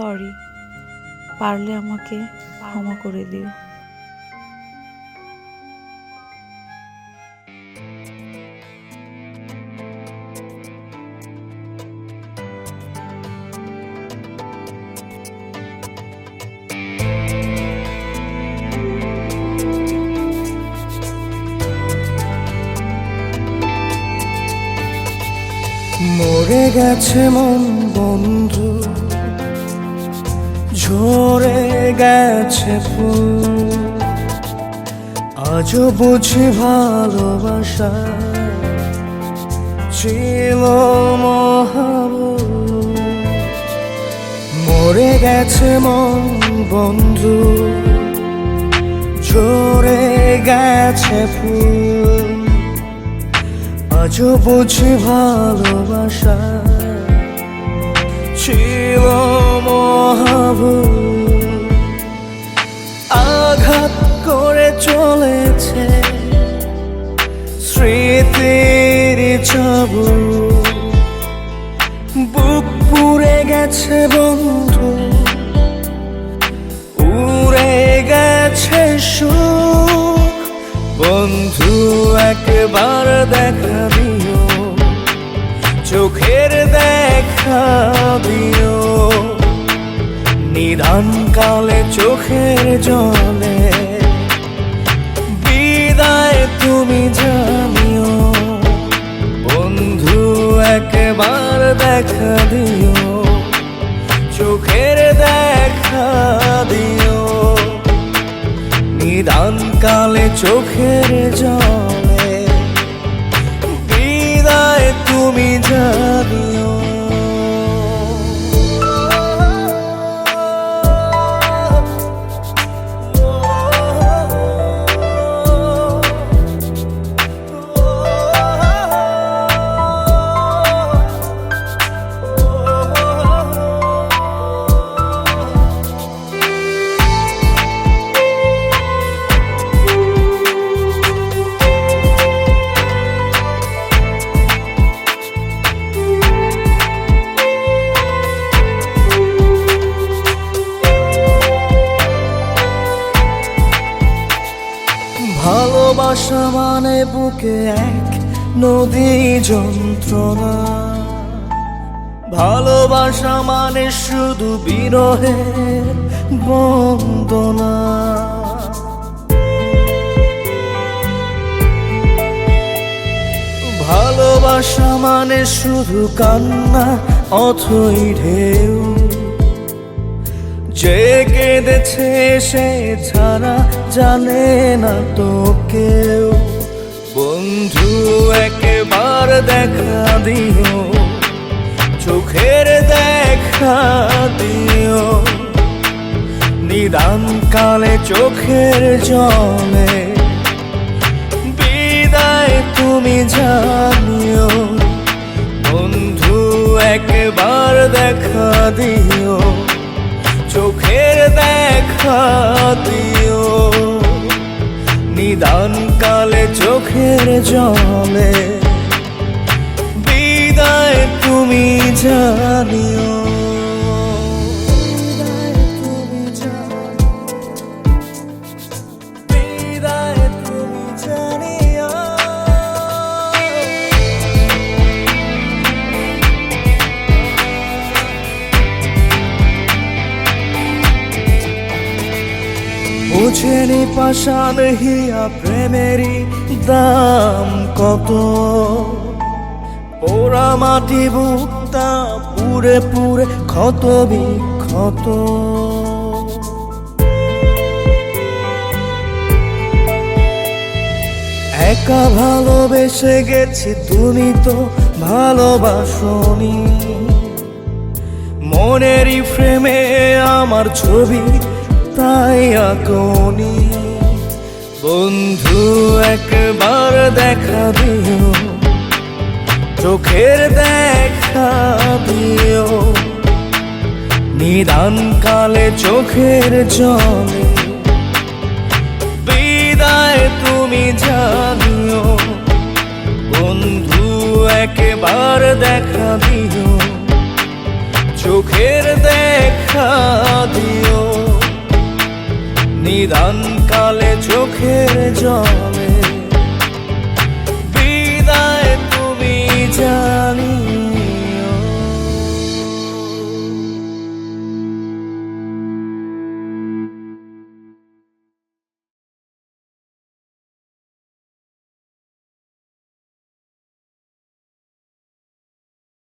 Sorry. পারলে আমাকে ক্ষমা করে দিও। মরে গেছে মন বন্ধু। ঝরে গেছে ফুল। আজও বুঝি ভালোবাসা ছিল মরে গেছে মন বন্ধু, ঝরে গেছে ফুল। আজও বুঝি ভালোবাসা ছিল মহাভুল আঘাত করে চলেছে স্মৃতির চাবু বুক পুড়ে গেছে বন্ধু। উড়ে গেছে সুখ। বন্ধু, একবার দেখা দিও। দেখা দিও নিদান কালে চোখের জলে, বিদায় তুমি জানিও, বন্ধু একবার দেখা দিও, চোখের দেখা দিও। নিদান কালে চোখের জলে ভালোবাসা মানে বুকে এক নদী যন্ত্রণা। ভালোবাসা মানে শুধু বিরহের বন্দনা। ভালোবাসা মানে শুধু কান্না, অথই ঢেউ। কেঁদেছে সে ছাড়া জানে না তো কেউ। বন্ধু, একবার দেখা দিও। চোখের দেখা দিও। নিদান কালে চোখের জলে চোখের দেখা দিও। নিদান কালে চোখের জলে। বিদায় তুমি জানিও। বুঝেনি পাশান হিয়া প্রেমেরই দাম কত? পোড়া মাটি বুকটা পুরে পুরে ক্ষত বিক্ষত। একা ভালোবেসে গেছি, তুমি তো ভালোবাসনি। মনেরই ফ্রেমে আমার ছবি তাই আঁকনি। বন্ধু, একবার দেখা দিও। চোখের দেখা দিও। নিদান কালে চোখের জলে। বিদায় তুমি জানিও। বন্ধু, একবার দেখা দিও। চোখের দেখা নিদান কালে চোখের জলে